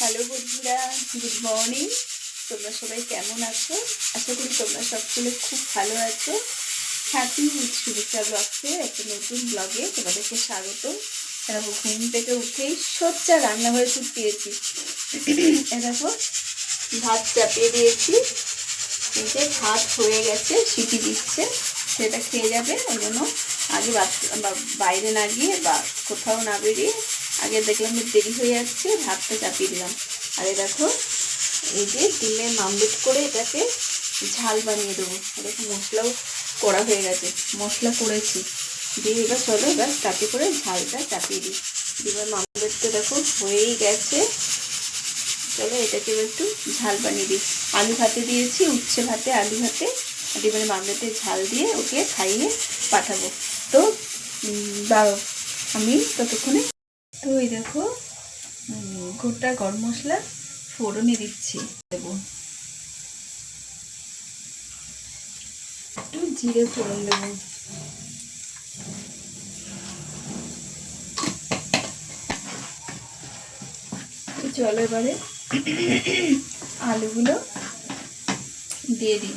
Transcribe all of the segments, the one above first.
Hello বন্ধুরা good morning তোমরা সবাই কেমন আছো? আশা করি তোমরা সকলে খুব ভালো আছো। হ্যাপি উইথ সুবিচা ব্লগসে একটা নতুন ব্লগে তোমাদেরকে স্বাগত এরকম ঘুম থেকে উঠেই সোচ্চা রান্নাঘরে চুপ দিয়েছি এরকম ভাত চাপিয়ে দিয়েছি। যে ভাত হয়ে গেছে, সিটি দিচ্ছে। সেটা খেয়ে যাবে, ওই জন্য আগে বাইরে না গিয়ে বা কোথাও না বেরিয়ে আগে দেখলাম যে দেরি হয়ে যাচ্ছে, ভাতটা চাপিয়ে দিলাম। আর এই দেখো, এই যে ডিমের মামলেট করে এটাকে ঝাল বানিয়ে দেবো। এরকম মশলাও করা হয়ে গেছে। মশলা করেছি। দিয়ে এবার চলো, এবার তাতে করে ঝালটা চাপিয়ে দিই। ডিমের মামলেটটা দেখো, হয়েই গেছে। চলো, এটাকে এবার একটু ঝাল বানিয়ে দিই। আলু ভাতে দিয়েছি, উচ্ছে ভাতে, আলু ভাতে। ডিমের মামলেটে ঝাল দিয়ে ওকে খাইয়ে পাঠাবো। তো দাঁড়ো আমি ততক্ষণে তো এই দেখো গোটা গরম মশলা ফোড়নে দিচ্ছি। দেবো। একটু জিরে ফোড়ন দেবো। চলো এবারে আলুগুলো দিয়ে দিই।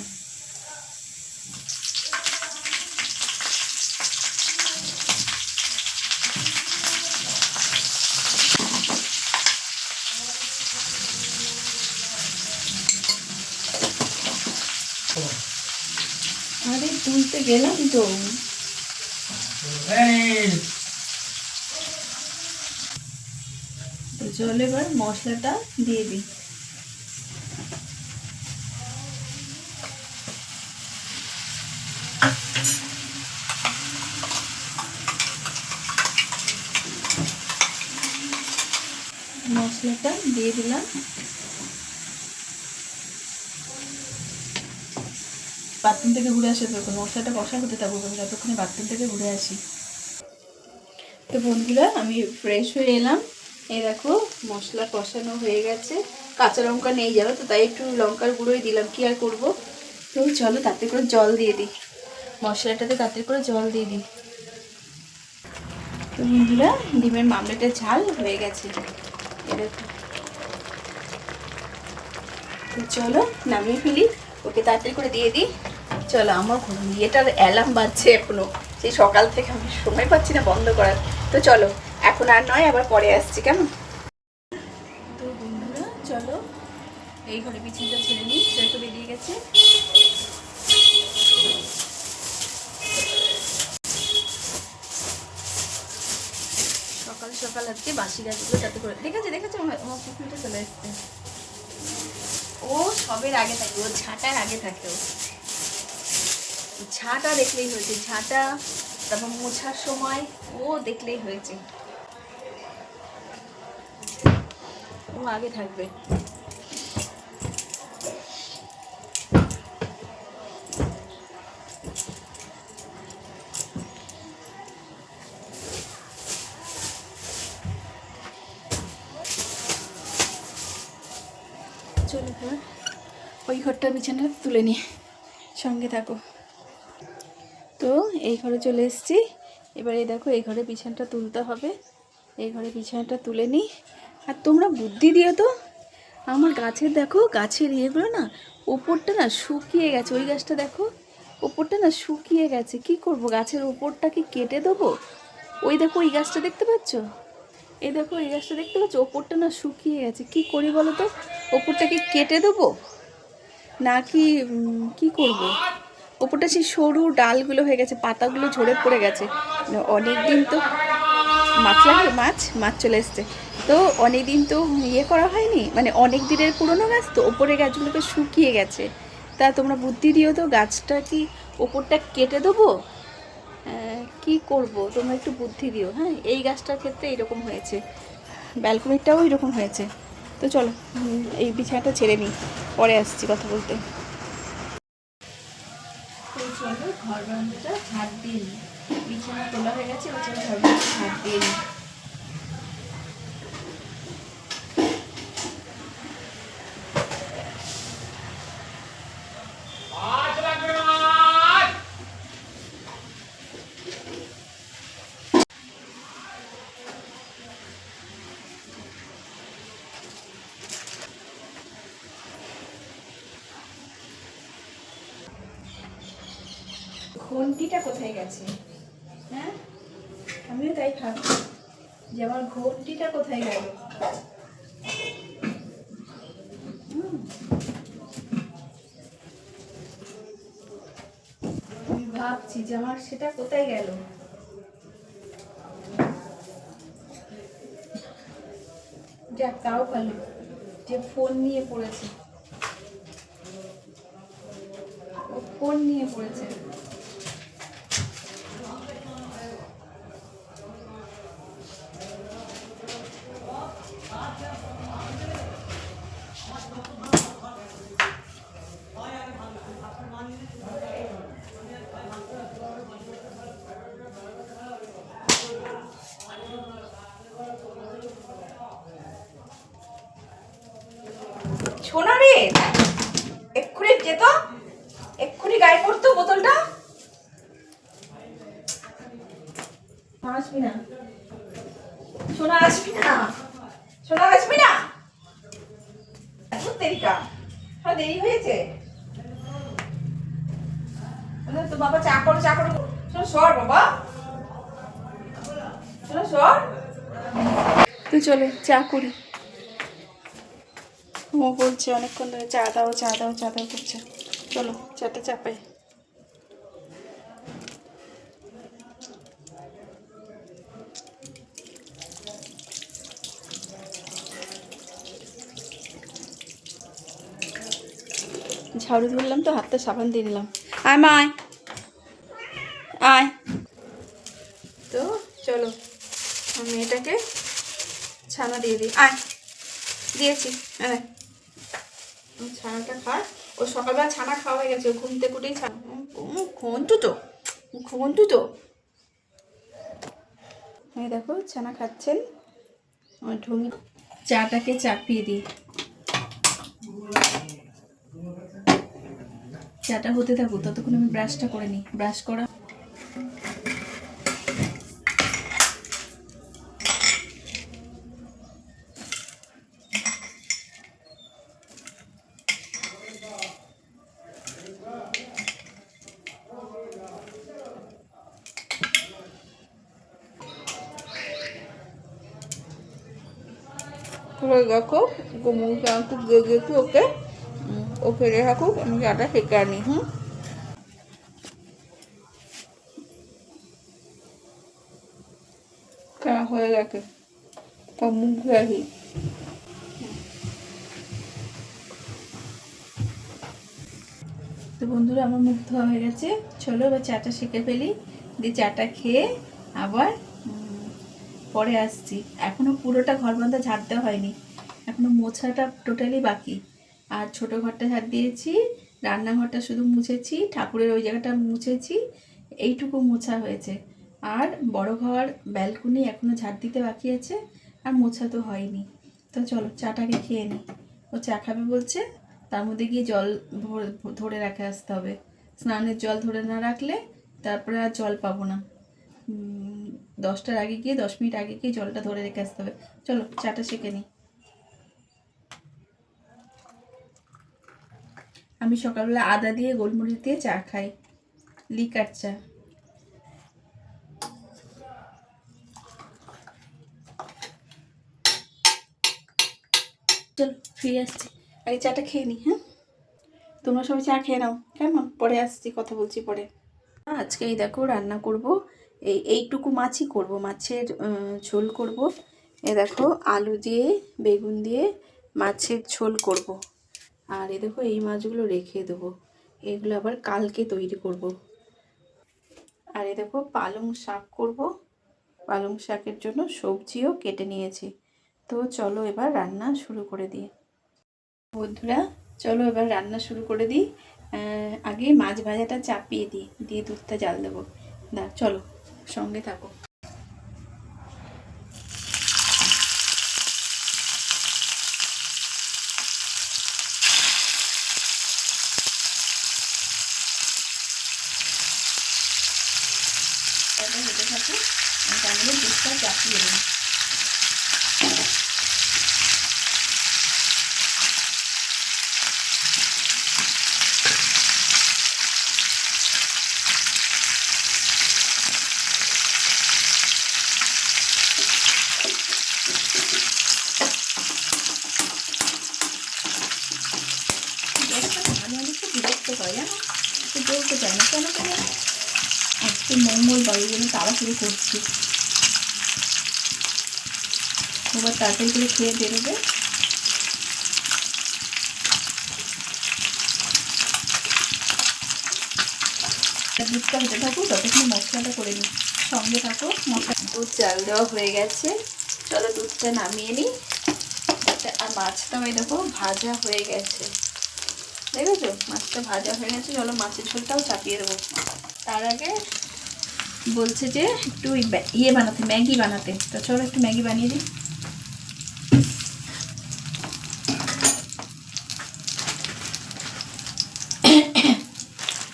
আরে গেলাম তো চল এবার মশলাটা দিয়ে দিই। মশলাটা দিয়ে দিলাম। বাথরুম থেকে ঘুরে আসে তো মশলাটা কষা হতে থাকব, আমি যতক্ষণে বাথরুম থেকে ঘুরে আসি। তো বন্ধুরা, আমি ফ্রেশ হয়ে এলাম। এই দেখো, মশলা কষানো হয়ে গেছে। কাঁচা লঙ্কা নেই যাবে তো, তাই একটু লঙ্কার গুঁড়োই দিলাম। কি আর করব? তো চলো, তাতে করে জল দিয়ে দিই। মশলাটাতে তাতে করে জল দিয়ে দিই। তো বন্ধুরা, ডিমের মামলেটের ঝাল হয়ে গেছে। তো চলো, নামিয়ে ফেলি। ওকে তাড়াতাড়ি করে দিয়ে দিই। চলো আমার ইয়েটার অ্যালার্ম বাজছে এখনও। সেই সকাল থেকে আমি সময় পাচ্ছি না বন্ধ করার। তো চলো, এখন আর নয়, আবার পরে আসছি, কেমন? তো বন্ধুরা, চলো। এই ঘরে বিছানাটা ছেড়ে নিই সেটা তো বেরিয়ে গেছে। সকাল সকাল আজকে বাসি গাছগুলো তাতে করে দেখেছে দেখেছে? আমার পুকুরটা চলে এসছে। ও সবের আগে থাকে, ও ঝাঁটার আগে থাকে ও। ঝাঁটা দেখলেই হয়েছে ঝাঁটা তারপর মোছার সময় ও দেখলেই হয়েছে। ও আগে থাকবে। ওই ঘরটার বিছানা তুলে নিয়ে সঙ্গে থাকো। এই ঘরে চলে এসেছি। এবার এই দেখো, এই ঘরে বিছানাটা তুলতে হবে। এই ঘরে বিছানাটা তুলে নিই। আর তোমরা বুদ্ধি দিও তো। আমার গাছের দেখো, গাছের ইয়েগুলো না ওপরটা না শুকিয়ে গেছে। ওই গাছটা দেখো, ওপরটা না শুকিয়ে গেছে। কি করব? গাছের ওপরটা কি কেটে দেবো? ওই দেখো ওই গাছটা দেখতে পাচ্ছ? এই দেখো, এই গাছটা দেখতে পাচ্ছ? ওপরটা না শুকিয়ে গেছে। কি করি বলো তো? ওপরটা কি কেটে দেবো? নাকি কি করব? ওপরটা সেই সরু ডালগুলো হয়ে গেছে, পাতাগুলো ঝরে পড়ে গেছে। অনেক দিন তো মাছ লাগবে মাছ মাছ চলে এসছে। তো অনেক দিন তো ইয়ে করা হয়নি মানে অনেক দিনের পুরনো গাছ তো ওপরে গাছগুলোকে শুকিয়ে গেছে। তা তোমরা বুদ্ধি দিও তো, গাছটা কি ওপরটা কেটে দেবো? কি করব? তোমরা একটু বুদ্ধি দিও হ্যাঁ? এই গাছটার ক্ষেত্রে এরকম হয়েছে। ব্যালকনিটাও এরকম হয়েছে। তো চলো এই বিছানাটা ছেড়ে নিই। পরে আসছি কথা বলতে। চলো ঘর বারান্দাটা ঝাড় দিয়ে নিই বিছানা তোলা হয়ে গেছে ওই জন্য ঘর বারান্দা ঝাড় দিয়ে নিই ঘন্টিটা কোথায় গেছে হ্যাঁ আমিও তাই ভাবছি যে আমার ঘন্টিটা কোথায় গেল? ভাবছি যে আমার সেটা কোথায় গেল? যাক, তাও ভালো। যে ফোন নিয়ে পড়েছে। ও ফোন নিয়ে পড়েছে। তুই চলে, চা করি। ও বলছে, অনেকক্ষণ ধরে চা দাও চা দাও চা দাও করছে। চলো, চাটা চাপাই ঝাড়ু ধরলাম তো, হাতটা সাবান দিয়ে নিলাম। আয় মা, আয়। আয়। তো চলো, আমি মেয়েটাকে ছানা দিয়ে দিই। আয়, দিয়েছি। হ্যাঁ ছানাটা খা। ও সকালবেলা ছানা খাওয়া হয়ে গেছে ঘুমতে কুটেই ছানা। তো ঘন্টু তো। এই দেখো, ছানা খাচ্ছেন। আমার ঢুমি চাটাকে চাপিয়ে দিই। চাটা হতে থাকুক, ততক্ষণ আমি ব্রাশটা করে নিই। ব্রাশ করা হয়ে দেখো মুখে একটু গেছি ওকে ও ফেলে আমি চাটা সেঁকে আনি, হুম? হয়ে গেছে? মুখ তো বন্ধুরা, আমার মুখ ধোয়া হয়ে গেছে। চলো এবার চাটা সেঁকে ফেলি, দিয়ে চাটা খেয়ে আবার পরে আসছি। এখনও পুরোটা ঘর বান্ধা ঝাড়তে হয়নি। এখনও মোছাটা টোটালি বাকি। আর ছোট ঘরটা ঝাড় দিয়েছি, রান্নাঘরটা শুধু মুছেছি, ঠাকুরের ওই জায়গাটা মুছেছি, এইটুকু মোছা হয়েছে। আর বড় ঘর, ব্যালকনি এখনও ঝাড় দিতে বাকি আছে, আর মোছা তো হয়নি। তো চলো, চাটাকে খেয়ে নিই ও চা খাবে বলছে, তার মধ্যে গিয়ে জল ধরে রাখে আসতে হবে। স্নানের জল ধরে না রাখলে তারপরে আর জল পাবো না। দশটার আগে গিয়ে, দশ মিনিট আগে গিয়ে জলটা ধরে রেখে আসতে হবে। চলো, চাটা সেঁকে নিই। আমি সকালবেলা আদা দিয়ে গোলমরিচ দিয়ে চা খাই। লিকার চা। চলো, ফিরে আসছি। আগে চাটা খেয়ে নিই হ্যাঁ? তোমরা সবাই চা খেয়ে নাও। কেমন? পরে আসছি, কথা বলছি পরে। আজকে এই দেখো, রান্না করব এই, এইটুকু মাছই করব। মাছের ঝোল করব। এ দেখো, আলু দিয়ে, বেগুন দিয়ে মাছের ঝোল করব। আর এ দেখো, এই মাছগুলো রেখে দেবো। এগুলো আবার কালকে তৈরি করব। আর এ দেখো, পালং শাক করব। পালং শাকের জন্য সবজিও কেটে নিয়েছি। তো চলো এবার রান্না শুরু করে দিই। বন্ধুরা, চলো এবার রান্না শুরু করে দিই। আগে মাছ ভাজাটা চাপিয়ে দিই। দিয়ে দুধটা জাল দেবো। না চলো। সঙ্গে থাকো এটা হতে থাকুক আমি তাহলে দুধটা চাপিয়ে দেবো বলতে চায় না, কেন কেন আজকে মঙ্গলবার জন্য তাড়াতাড়ি করছি। এবার তাড়াতাড়ি করে খেয়ে বেরোবে। দুধটা হতে থাকুক ততক্ষণ মশলাটা করে নিই। সঙ্গে থাকো, মশলা দুধ চাল দেওয়া হয়ে গেছে। চলো দুধটা নামিয়ে নিই। আর মাছটাও এই দেখো ভাজা হয়ে গেছে। দেখেছ? মাছটা ভাজা হয়ে গেছে, চলো মাছের ঝোলটাও চাপিয়ে দেবো। তার আগে বলছে যে একটু ইয়ে বানাতে, ম্যাগি বানাতে। তো চলো একটু ম্যাগি বানিয়ে দিই।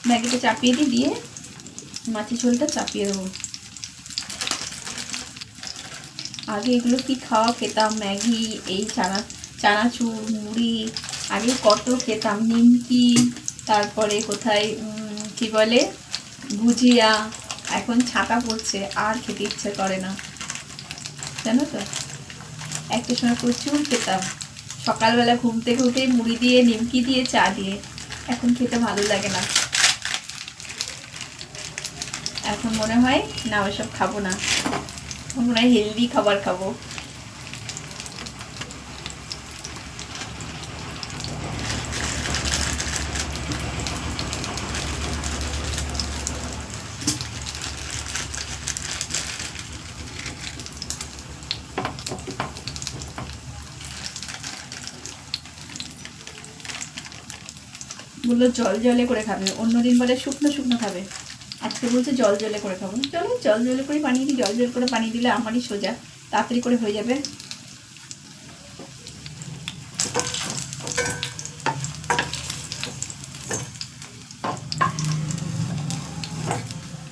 ম্যাগিটা চাপিয়ে দিই, দিয়ে মাছের ঝোলটা চাপিয়ে দেবো। আগে এগুলো কি খাওয়া খেতাম? ম্যাগি, এই চানা চানাচুর, মুড়ি আগে কত খেতাম, নিমকি, তারপরে কোথায় কি বলে, ভুজিয়া, এখন ছাতা পড়ছে, আর খেতে ইচ্ছে করে না। জানো তো? একটা সময় প্রচুর খেতাম। সকালবেলা ঘুম থেকে উঠে মুড়ি দিয়ে, নিমকি দিয়ে, চা দিয়ে। এখন খেতে ভালো লাগে না। এখন মনে হয়, না, ওসব খাব না। মনে হয় হেলদি খাবার খাব। বলল জল জলে করে খাবে। অন্যদিন বলে শুকনো শুকনো খাবে। আজকে বলছে জল জলে করে খাব। চলো, জল জলে করে পানি দিই। জল জল করে পানি দিলে আমারই সোজা। তাড়াতাড়ি করে হয়ে যাবে।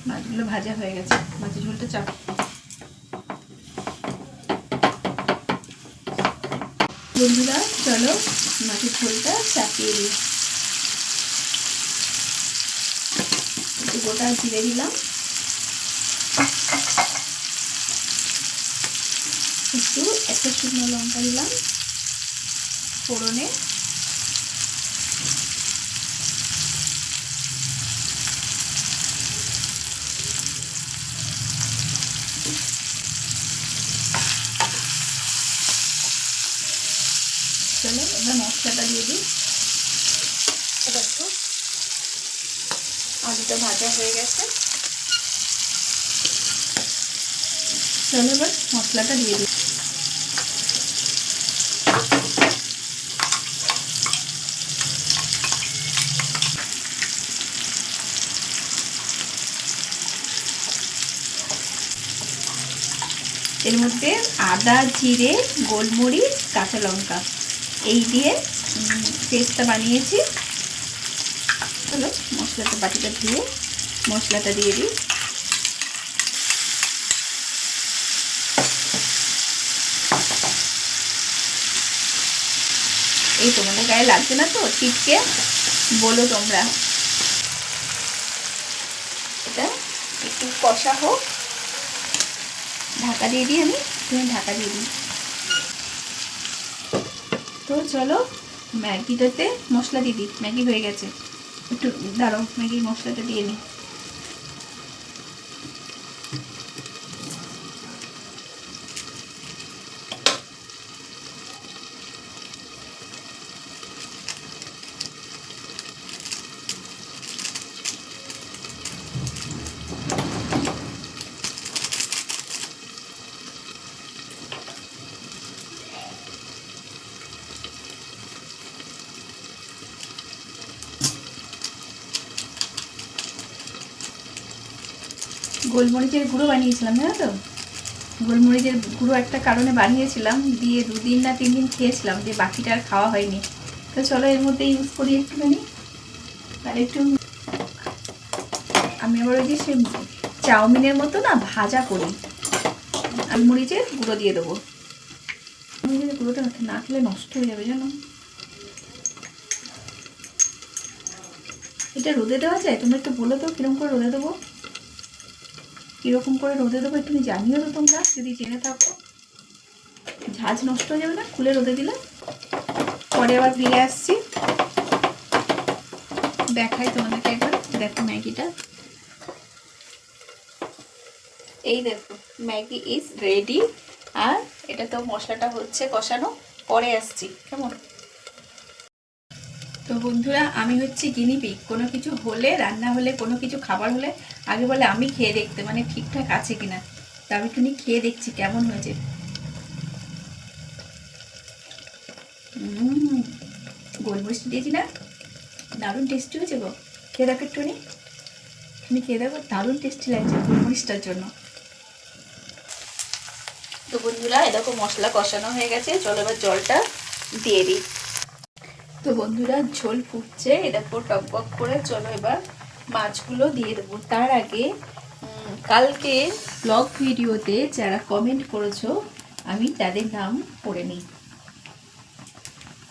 মাছগুলো ভাজা হয়ে গেছে। মাছের ঝোলটা চাপ। বন্ধুরা, চলো মাছের ঝোলটা চাপিয়ে দিই। গোটা জিরে দিলাম। একটু একটা শুকনো লঙ্কা দিলাম। ফোড়নে। চলো এবার মশলাটা দিয়ে দিই এবার একটু আলুটা ভাজা হয়ে গেছে। চলো এবার মশলাটা দিয়ে দিই। এর মধ্যে আদা, জিরে, গোলমরিচ, কাঁচা লঙ্কা। এই দিয়ে পেস্টটা বানিয়েছি। চলো মশলাটা বাটিটা ধুয়ে মশলাটা দিয়ে দিই। এই তোমাদের গায়ে লাগছে না তো? ছিটকে বলো তোমরা। এটা একটু কষা হোক। ঢাকা দিয়ে দিই আমি, তুমি ঢাকা দিয়ে দিই। তো চলো ম্যাগিটাতে মশলা দিয়ে দিই। ম্যাগি হয়ে গেছে। একটু দাঁড়াও ম্যাগির মশলাটা দিয়ে নিই গোলমরিচের গুঁড়ো বানিয়েছিলাম, জানো তো? গোলমরিচের গুঁড়ো একটা কারণে বানিয়েছিলাম, দিয়ে দুদিন না তিন দিন খেয়েছিলাম দিয়ে বাকিটা আর খাওয়া হয়নি। তো চলো এর মধ্যে ইউজ করি একটুখানি। আর একটু আমি আবার ওই যে সে চাউমিনের মতো না ভাজা করি। আর মরিচের গুঁড়ো দিয়ে দেবো। মরিচের গুঁড়োটা না খেলে নষ্ট হয়ে যাবে, জানো? এটা রোদে দেওয়া যায়? তোমরা একটু বলো তো কীরকম করে রোদে দেবো? কীরকম করে রোদে দেবো একটু জানিও তো তোমরা, যদি জেনে থাকো। ঝাঁজ নষ্ট হয়ে যাবে না, খুলে রোদে দিলে পরে আবার ফিরে আসছি। দেখাই তোমাদেরকে একবার, দেখো ম্যাগিটা। এই দেখো, ম্যাগি ইজ রেডি আর এটা তো মশলাটা হচ্ছে কষানো, পরে আসছি, কেমন? তো বন্ধুরা, আমি হচ্ছে গিনিপিক কোনো কিছু হলে, রান্না হলে, কোনো কিছু খাবার হলে, আগে বলে আমি খেয়ে দেখতে মানে ঠিকঠাক আছে কিনা। তা আমি একটুখানি খেয়ে দেখছি কেমন হয়েছে। গোলমরিচ দিয়েছি না? দারুণ টেস্টি হয়েছে গো। খেয়ে দেখো একটুখানি। তুমি খেয়ে দেখো, দারুণ টেস্টি লাগছে গোলমরিচটার জন্য। তো বন্ধুরা, এরকম মশলা কষানো হয়ে গেছে। চলো এবার জলটা দিয়ে দিই। তো বন্ধুরা, ঝোল ফুটছে। এরপর টকবক করে। চলো এবার মাছগুলো দিয়ে দেবো। তার আগে কালকে ব্লগ ভিডিওতে যারা কমেন্ট করেছ, আমি তাদের নাম পড়ে নিই।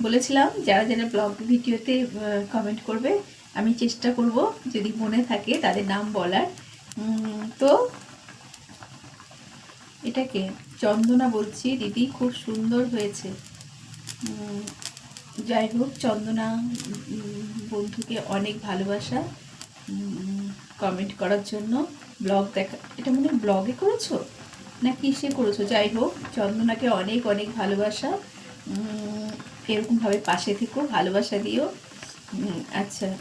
বলেছিলাম, যারা যারা ব্লগ ভিডিওতে কমেন্ট করবে, আমি চেষ্টা করব, যদি মনে থাকে তাদের নাম বলার। তো এটাকে চন্দনা বলছি। দিদি খুব সুন্দর হয়েছে। যাই হোক, চন্দনা বন্ধুকে অনেক ভালোবাসা কমেন্ট করার জন্য। ব্লগ দেখা, এটা মনে ব্লগে করেছ? না কিসে করেছ? যাই হোক, চন্দনাকে অনেক অনেক ভালোবাসা। এরকমভাবে পাশে থেকো, ভালোবাসা দিও। আচ্ছা।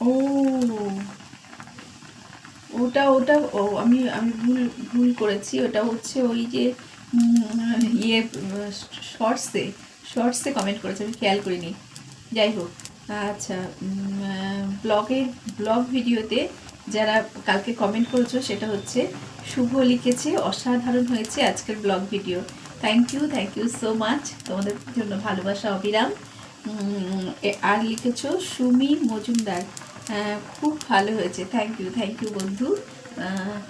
ও, ওটা ওটা, ও, আমি আমি ভুল ভুল করেছি। ওটা হচ্ছে ওই যে ইয়ে শর্টসে শর্টসে কমেন্ট করেছে আমি খেয়াল করিনি। যাই হোক আচ্ছা ব্লগের ব্লগ ভিডিওতে যারা কালকে কমেন্ট করেছ সেটা হচ্ছে শুভ লিখেছে অসাধারণ হয়েছে আজকের blog video. Thank you thank you so much তোমাদের জন্য ভালোবাসা অবিরাম। আর লিখেছ সুমি মজুমদার। আহ, খুব ভালো হয়েছে। থ্যাংক ইউ থ্যাংক ইউ বন্ধু।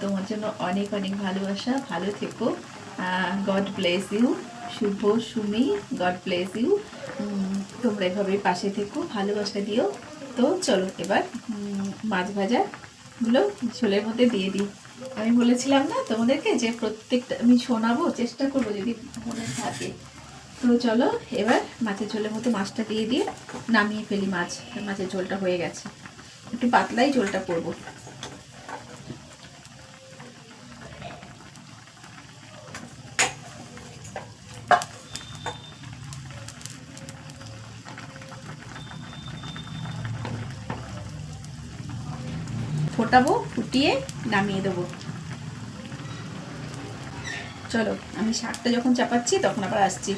তোমার জন্য অনেক অনেক ভালোবাসা। ভালো থেকো। God bless you Shuvo Sumi God bless you তোমরা এভাবে পাশে থেকো, ভালোবাসা দিও। তো চলো এবার মাছ ভাজাগুলো ঝোলের মধ্যে দিয়ে দিই। আমি বলেছিলাম না তোমাদেরকে যে প্রত্যেকটা আমি শোনাবো, চেষ্টা করব যদি মনে থাকে। তো চলো এবার মাছের ঝোলের মতো মাছটা দিয়ে দিয়ে নামিয়ে ফেলি মাছ। মাছের ঝোলটা হয়ে গেছে। একটু পাতলাই ঝোলটা করব। ফোটাবো, ফুটিয়ে নামিয়ে দেবো। চলো, আমি শাকটা যখন চাপাচ্ছি তখন আবার আসছি।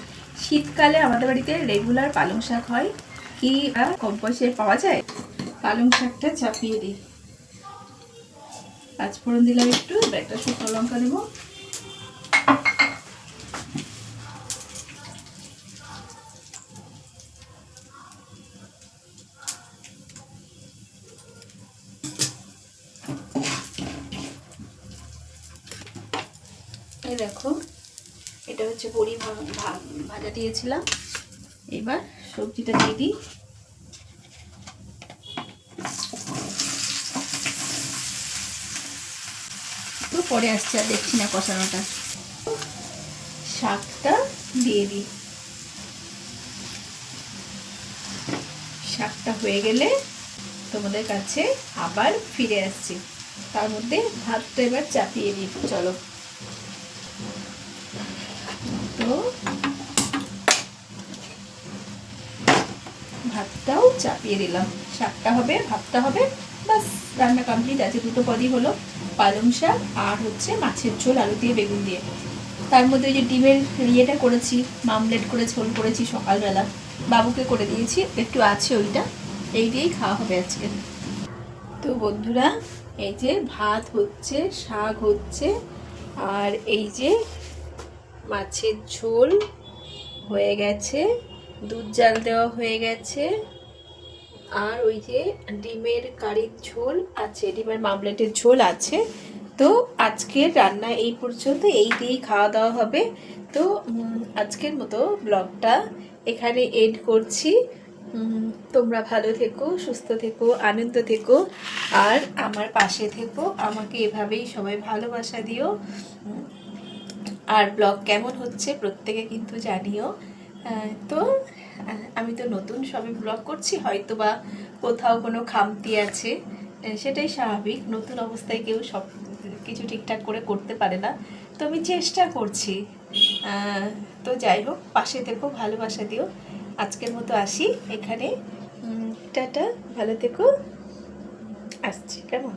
শীতকালে আমাদের বাড়িতে রেগুলার পালং শাক হয়। কি কম পয়সায় পাওয়া যায়? পালং শাকটা চাপিয়ে দিই। পাঁচফোড়ন দিলাম একটু একটা শুকনো লঙ্কা দেবো। এই দেখো, এটা হচ্ছে বড়ি ভাজা দিয়েছিলাম। এবার সবজিটা দিয়ে দিই। তো পরে আসছে আর দেখছি না কষানোটা। শাকটা দিয়ে দিই। শাকটা হয়ে গেলে তোমাদের কাছে আবার ফিরে আসছি। তার মধ্যে ভাতটা এবার চাপিয়ে দিই। চলো তো ভাতটাও চাপিয়ে দিলাম। শাকটা হবে, ভাতটা হবে বাস রান্না কমপ্লিট আছে। দুটো পদই হলো পালং শাক আর হচ্ছে মাছের ঝোল, আলু দিয়ে বেগুন দিয়ে। তার মধ্যে ওই যে ডিমের ইয়েটা করেছি, মামলেট করে ঝোল করেছি সকালবেলা। বাবুকে করে দিয়েছি, একটু আছে ওইটা, এই দিয়েই খাওয়া হবে আজকে। তো বন্ধুরা, এই যে ভাত হচ্ছে, শাক হচ্ছে, আর এই যে মাছের ঝোল হয়ে গেছে, দুধ জাল দেওয়া হয়ে গেছে। আর ওই যে ডিমের কারির ঝোল আছে, ডিমের মামলেটের ঝোল আছে। তো আজকের রান্না এই পর্যন্ত, এই দিয়েই খাওয়া দাওয়া হবে। তো আজকের মতো ব্লগটা এখানে এড করছি। তোমরা ভালো থেকো, সুস্থ থেকো, আনন্দ থেকো, আর আমার পাশে থেকো। আমাকে এভাবেই সবাই ভালোবাসা দিও। আর ব্লগ কেমন হচ্ছে প্রত্যেকে কিন্তু জানিও। তো আমি তো নতুন সবে ব্লগ করছি হয়তো বা কোথাও কোনো খামতি আছে সেটাই স্বাভাবিক। নতুন অবস্থায় কেউ সব কিছু ঠিকঠাক করে করতে পারে না। তো আমি চেষ্টা করছি। তো যাই হোক, পাশে থেকো, ভালোবাসা দিও। আজকের মতো আসি এখানে। টাটা, ভালো থেকো। আসছি, কেমন?